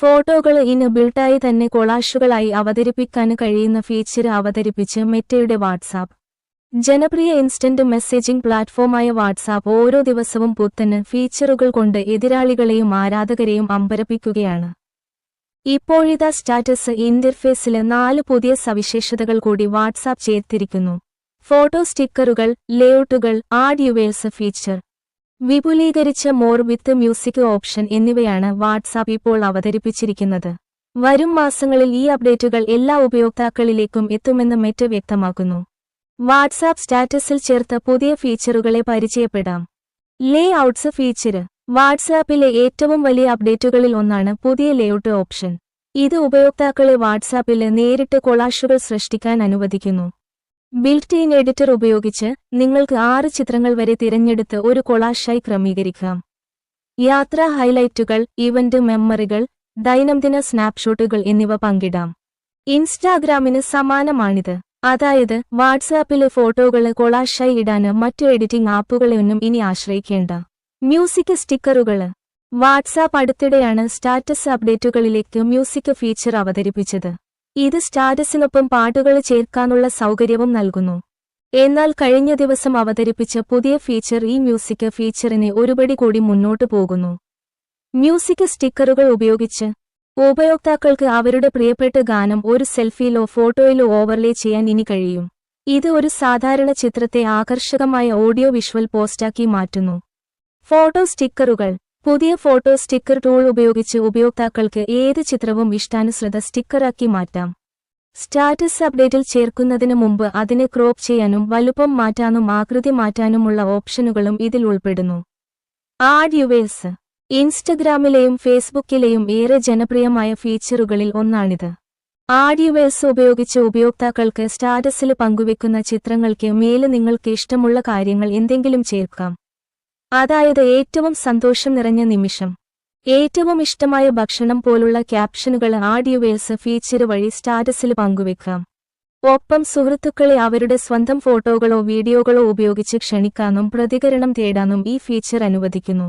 ഫോട്ടോകൾ ഇന്ന് ബിൽട്ടായി തന്നെ കൊളാഷുകളായി അവതരിപ്പിക്കാൻ കഴിയുന്ന ഫീച്ചർ അവതരിപ്പിച്ച് മെറ്റയുടെ വാട്സാപ്പ്. ജനപ്രിയ ഇൻസ്റ്റന്റ് മെസ്സേജിംഗ് പ്ലാറ്റ്ഫോമായ വാട്സാപ്പ് ഓരോ ദിവസവും പുത്തന് ഫീച്ചറുകൾ കൊണ്ട് എതിരാളികളെയും ആരാധകരെയും അമ്പരപ്പിക്കുകയാണ്. ഇപ്പോഴിതാ സ്റ്റാറ്റസ് ഇന്റർഫേസിൽ നാല് പുതിയ സവിശേഷതകൾ കൂടി വാട്സാപ്പ് ചേർത്തിരിക്കുന്നു. ഫോട്ടോ സ്റ്റിക്കറുകൾ ലേഔട്ടുകൾ ആഡ് യുവേഴ്സ് ഫീച്ചർ വിപുലീകരിച്ച മോർ വിത്ത് മ്യൂസിക് ഓപ്ഷൻ എന്നിവയാണ് വാട്സാപ്പ് ഇപ്പോൾ അവതരിപ്പിച്ചിരിക്കുന്നത്. വരും മാസങ്ങളിൽ ഈ അപ്ഡേറ്റുകൾ എല്ലാ ഉപയോക്താക്കളിലേക്കും എത്തുമെന്ന് മെറ്റ് വ്യക്തമാക്കുന്നു. വാട്സാപ്പ് സ്റ്റാറ്റസിൽ ചേർത്ത പുതിയ ഫീച്ചറുകളെ പരിചയപ്പെടാം. ലേ ഔട്ട്സ് ഫീച്ചർ വാട്സാപ്പിലെ ഏറ്റവും വലിയ അപ്ഡേറ്റുകളിൽ ഒന്നാണ് പുതിയ ലേഔട്ട് ഓപ്ഷൻ. ഇത് ഉപയോക്താക്കളെ വാട്സാപ്പിൽ നേരിട്ട് കൊളാഷുകൾ സൃഷ്ടിക്കാൻ അനുവദിക്കുന്നു. ബിൽറ്റ് ഇൻ എഡിറ്റർ ഉപയോഗിച്ച് നിങ്ങൾക്ക് ആറ് ചിത്രങ്ങൾ വരെ തിരഞ്ഞെടുത്ത് ഒരു കൊളാഷായി ക്രമീകരിക്കാം. യാത്രാ ഹൈലൈറ്റുകൾ ഇവന്റ് മെമ്മറികൾ ദൈനംദിന സ്നാപ്ഷോട്ടുകൾ എന്നിവ പങ്കിടാം. ഇൻസ്റ്റാഗ്രാമിന് സമാനമാണിത്. അതായത് വാട്സാപ്പിലെ ഫോട്ടോകൾ കൊളാഷായി ഇടാന് മറ്റു എഡിറ്റിംഗ് ആപ്പുകളെയൊന്നും ഇനി ആശ്രയിക്കേണ്ട. മ്യൂസിക് സ്റ്റിക്കറുകൾ വാട്സാപ്പ് അടുത്തിടെയാണ് സ്റ്റാറ്റസ് അപ്ഡേറ്റുകളിലേക്ക് മ്യൂസിക് ഫീച്ചർ അവതരിപ്പിച്ചത്. ഇത് സ്റ്റാറ്റസിനൊപ്പം പാട്ടുകൾ ചേർക്കാനുള്ള സൗകര്യവും നൽകുന്നു. എന്നാൽ കഴിഞ്ഞ ദിവസം അവതരിപ്പിച്ച പുതിയ ഫീച്ചർ ഈ മ്യൂസിക് ഫീച്ചറിനെ ഒരുപടി കൂടി മുന്നോട്ടു പോകുന്നു. മ്യൂസിക് സ്റ്റിക്കറുകൾ ഉപയോഗിച്ച് ഉപയോക്താക്കൾക്ക് അവരുടെ പ്രിയപ്പെട്ട ഗാനം ഒരു സെൽഫിയിലോ ഫോട്ടോയിലോ ഓവർലേ ചെയ്യാൻ ഇനി കഴിയും. ഇത് ഒരു സാധാരണ ചിത്രത്തെ ആകർഷകമായ ഓഡിയോ വിഷ്വൽ പോസ്റ്റാക്കി മാറ്റുന്നു. ഫോട്ടോ സ്റ്റിക്കറുകൾ പുതിയ ഫോട്ടോ സ്റ്റിക്കർ ടൂൾ ഉപയോഗിച്ച് ഉപയോക്താക്കൾക്ക് ഏത് ചിത്രവും ഇഷ്ടാനുസൃത സ്റ്റിക്കറാക്കി മാറ്റാം. സ്റ്റാറ്റസ് അപ്ഡേറ്റിൽ ചേർക്കുന്നതിന് മുമ്പ് അതിനെ ക്രോപ്പ് ചെയ്യാനും വലുപ്പം മാറ്റാനും ആകൃതി മാറ്റാനുമുള്ള ഓപ്ഷനുകളും ഇതിൽ ഉൾപ്പെടുന്നു. ആഡ് യുവേഴ്സ് ഇൻസ്റ്റഗ്രാമിലെയും ഫേസ്ബുക്കിലെയും ഏറെ ജനപ്രിയമായ ഫീച്ചറുകളിൽ ഒന്നാണിത്. ആഡ് യുവേഴ്സ് ഉപയോഗിച്ച് ഉപയോക്താക്കൾക്ക് സ്റ്റാറ്റസിൽ പങ്കുവെക്കുന്ന ചിത്രങ്ങൾക്ക് മേലെ നിങ്ങൾക്ക് ഇഷ്ടമുള്ള കാര്യങ്ങൾ എന്തെങ്കിലും ചേർക്കാം. അതായത് ഏറ്റവും സന്തോഷം നിറഞ്ഞ നിമിഷം. ഏറ്റവും ഇഷ്ടമായ ഭക്ഷണം പോലുള്ള ക്യാപ്ഷനുകൾ ആഡിയോവേഴ്സ് ഫീച്ചർ വഴി സ്റ്റാറ്റസിൽ പങ്കുവെക്കാം. ഒപ്പം സുഹൃത്തുക്കളെ അവരുടെ സ്വന്തം ഫോട്ടോകളോ വീഡിയോകളോ ഉപയോഗിച്ച് ക്ഷണിക്കാനും പ്രതികരണം തേടാനും ഈ ഫീച്ചർ അനുവദിക്കുന്നു.